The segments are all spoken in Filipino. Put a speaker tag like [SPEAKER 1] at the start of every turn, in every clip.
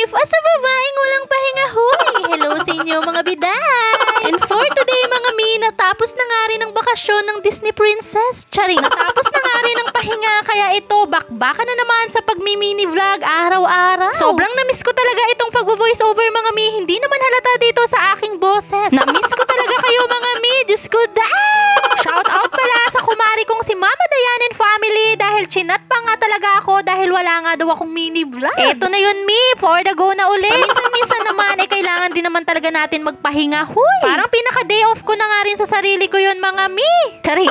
[SPEAKER 1] life as ah, a babaeng walang pahinga huy. Hello sa inyo mga biday. And for today mga mi, natapos na nga rin ang bakasyon ng Disney Princess. Chari, natapos na nga rin ang pahinga kaya ito bakbaka na naman sa pagmi-mini vlog araw-araw. Sobrang na-miss ko talaga itong pag-voice over mga mi. Hindi naman halata dito sa aking boses. Na-miss ko talaga kayo mga mi. Diyos ko, dahil! Chinat pa nga talaga ako dahil wala nga daw akong mini vlog. Eto na yun, Mi. For the go na ulit. Paminsan-minsan naman, eh, kailangan din naman talaga natin magpahinga. Huy! Parang pinaka-day off ko na nga rin sa sarili ko yun, mga Mi. Charing.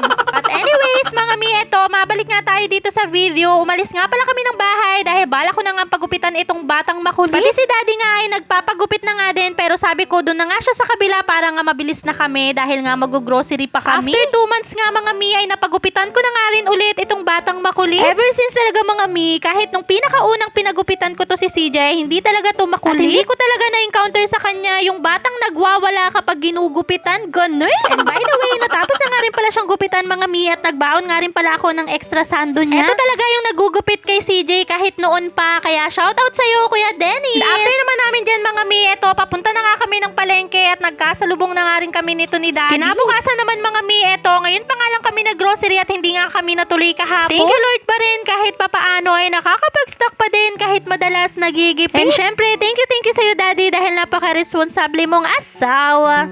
[SPEAKER 1] Anyways, mga Mi, eto, mabalik nga tayo dito sa video. Umalis nga pala kami ng bahay dahil bala ko na nga pagupitan itong batang makulit. Pati si daddy nga ay nagpapagupit na nga din pero sabi ko doon na nga siya sa kabila para nga mabilis na kami dahil nga mag-grocery pa kami. After two months nga mga Mi ay napagupitan ko na nga rin ulit itong batang makulit. Ever since talaga mga Mi, kahit nung pinakaunang pinagupitan ko to si CJ, hindi talaga to makulit. At hindi ko talaga na-encounter sa kanya yung batang nagwawala kapag ginugupitan. Ganun. And by the way, natapos na nga rin pala siyang gupitan mga Mi at nagbaon nga rin pala ako ng extra sando niya. Ito talaga yung nagugupit kay CJ kahit noon pa. Kaya shoutout sa'yo, Kuya Dennis. After naman namin dyan mga Mi, eto, papunta na nga kami ng palengke at nagkasalubong na nga rin kami nito ni Daddy. Kinabukasan naman mga Mi, eto, ngayon pa nga lang kami nag-grocery at hindi nga kami natuloy kahapon. Thank you Lord pa rin kahit papaano ay nakakapag-stock pa din kahit madalas nagigipit. And syempre, thank you, thank you sa'yo Daddy dahil napaka-responsable mong asawa.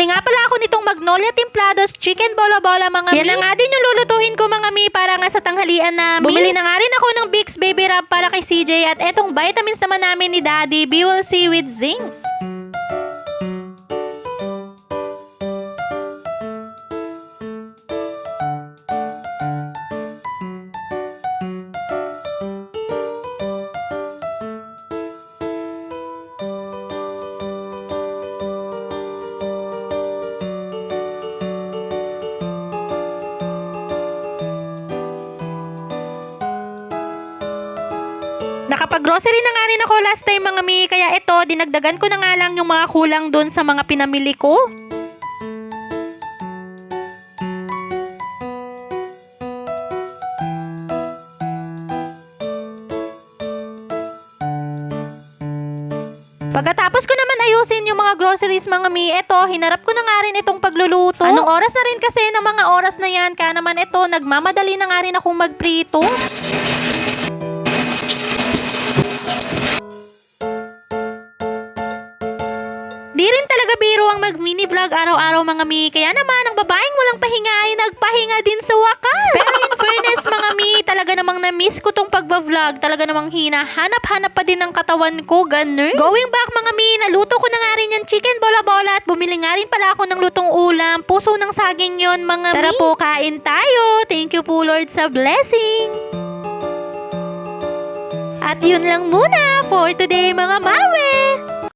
[SPEAKER 1] Bili nga pala ako nitong Magnolia Templados Chicken Bola Bola mga Yan na nga din yung lulutuhin ko mga mi para nga sa tanghalian namin. Bumili na nga rin ako ng Bix Baby Wrap para kay CJ at etong vitamins naman namin ni Daddy, Be Will See with Zinc. Nakapag-grocery na nga rin ako last time mga mi, kaya ito, dinagdagan ko na nga lang yung mga kulang doon sa mga pinamili ko. Pagkatapos ko naman ayusin yung mga groceries mga mi, eto, hinarap ko na nga rin itong pagluluto. Anong oras na rin kasi ng mga oras na yan, kaya naman ito, nagmamadali na nga rin akong magprito. Rin talaga biro ang mag-mini vlog araw-araw mga mi. Kaya naman, ang babaeng walang pahinga ay nagpahinga din sa wakas. Pero in fairness mga mi, talaga namang na-miss ko tong pagba-vlog. Talaga namang hinahanap-hanap pa din ng katawan ko, ganun. Going back mga mi, naluto ko na nga rin yung chicken bola-bola at bumili nga rin pala ako ng lutong ulam. Puso ng saging yon mga mi. Tara po, kain tayo. Thank you po Lord sa blessing. At yun lang muna for today mga mawe!